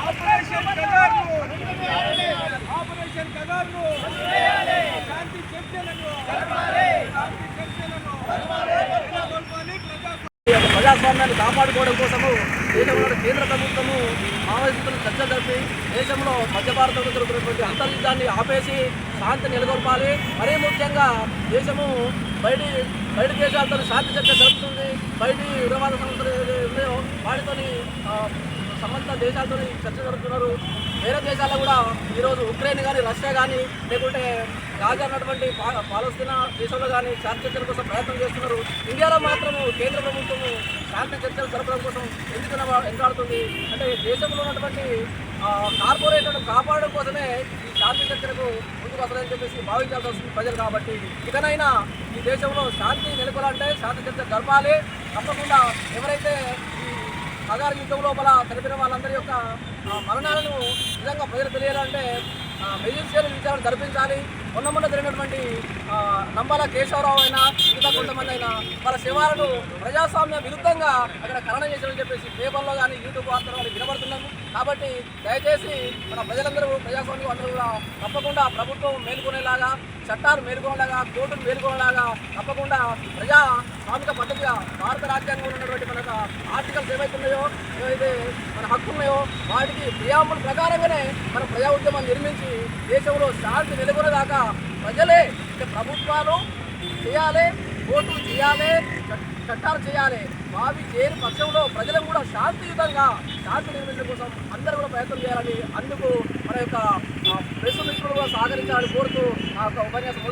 Operation Kagar operation Kagar శాంతి చర్చలను శాంతి చర్చలను నెలకొల్పాలి ప్రజా ప్రజాస్వామ్యాన్ని కాపాడుకోవడం కోసము దేశంలో కేంద్ర ప్రభుత్వము మావోయిస్టులు చర్చ జరిపి దేశంలో మధ్య భారతంలో జరుగుతున్నటువంటి అంతర్యుద్ధాన్ని ఆపేసి శాంతి నెలకొల్పాలి. మరీ ముఖ్యంగా దేశము బయటి బయట దేశాలతో శాంతి చర్చ జరుపుతుంది. బయటి ఉగ్రవాద సంస్థలు వాటితోని సంబంధిత దేశాలతో చర్చ జరుపుతున్నారు. వేరే దేశాల్లో కూడా ఈరోజు ఉక్రెయిన్ కానీ రష్యా కానీ లేకుంటే గాజా అన్నటువంటి పా- పాలస్తీనా దేశంలో కానీ శాంతి చర్చల కోసం ప్రయత్నం చేస్తున్నారు. ఇండియాలో మాత్రము కేంద్ర ప్రభుత్వము శాంతి చర్చలు జరపడం కోసం ఎందుకు ఎంటాడుతుంది అంటే దేశంలో ఉన్నటువంటి ఆ, కార్పొరేట్లను కాపాడడం కోసమే ఈ శాంతి చర్చలకు ముందుకు వస్తుందని చెప్పేసి భావించాల్సి వస్తుంది ప్రజలు కాబట్టి. ఇకనైనా ఈ దేశంలో శాంతి నెలకొలంటే శాంతి చర్చ జరపాలి. తప్పకుండా ఎవరైతే ఈ అగారు యుద్ధం లోపల చనిపోయిన వాళ్ళందరి యొక్క మరణాలను నిజంగా ప్రజలు తెలియాలంటే మెజిస్ట్రియల్ విచారణ జరిపించాలి. మొన్న మొన్న జరిగినటువంటి నంబాల కేశవరావు అయినా మిగతా కొంతమంది అయినా వాళ్ళ శివాలను ప్రజాస్వామ్య విరుద్ధంగా అక్కడ ఖననం చేశారని చెప్పేసి పేపర్లో కానీ యూట్యూబ్ వార్తలు కానీ వినబడుతున్నాము కాబట్టి దయచేసి మన ప్రజలందరూ ప్రజాస్వామ్యం అందరూ కూడా తప్పకుండా ప్రభుత్వం మేలుకునేలాగా చట్టాలు మేలుకునేలాగా కోర్టును మేలుకునేలాగా తప్పకుండా ప్రజా స్వామిక పద్ధతిగా భారత రాజ్యాంగంలో ఉన్నటువంటి మన ఆర్టికల్స్ ఏవైతే ఏవైతే మన హక్కు ఉన్నాయో వాటికి ప్రియాముల ప్రకారంగానే మన ప్రజా ఉద్యమం నిర్మించి దేశంలో శాంతి నెలకొనేదాకా ప్రజలే అంటే ప్రభుత్వాలు చేయాలి కోర్టులు చేయాలి చట్టాలు చేయాలి. వావి చేయని పక్షంలో ప్రజలు కూడా శాంతియుతంగా శాంతి నిర్మించడం కోసం అందరూ కూడా ప్రయత్నం చేయాలని అందుకు మన యొక్క ఆ, ప్రెస్ మిత్రులు కూడా సహకరించాలని కోరుతూ నా యొక్క ఉపన్యాసం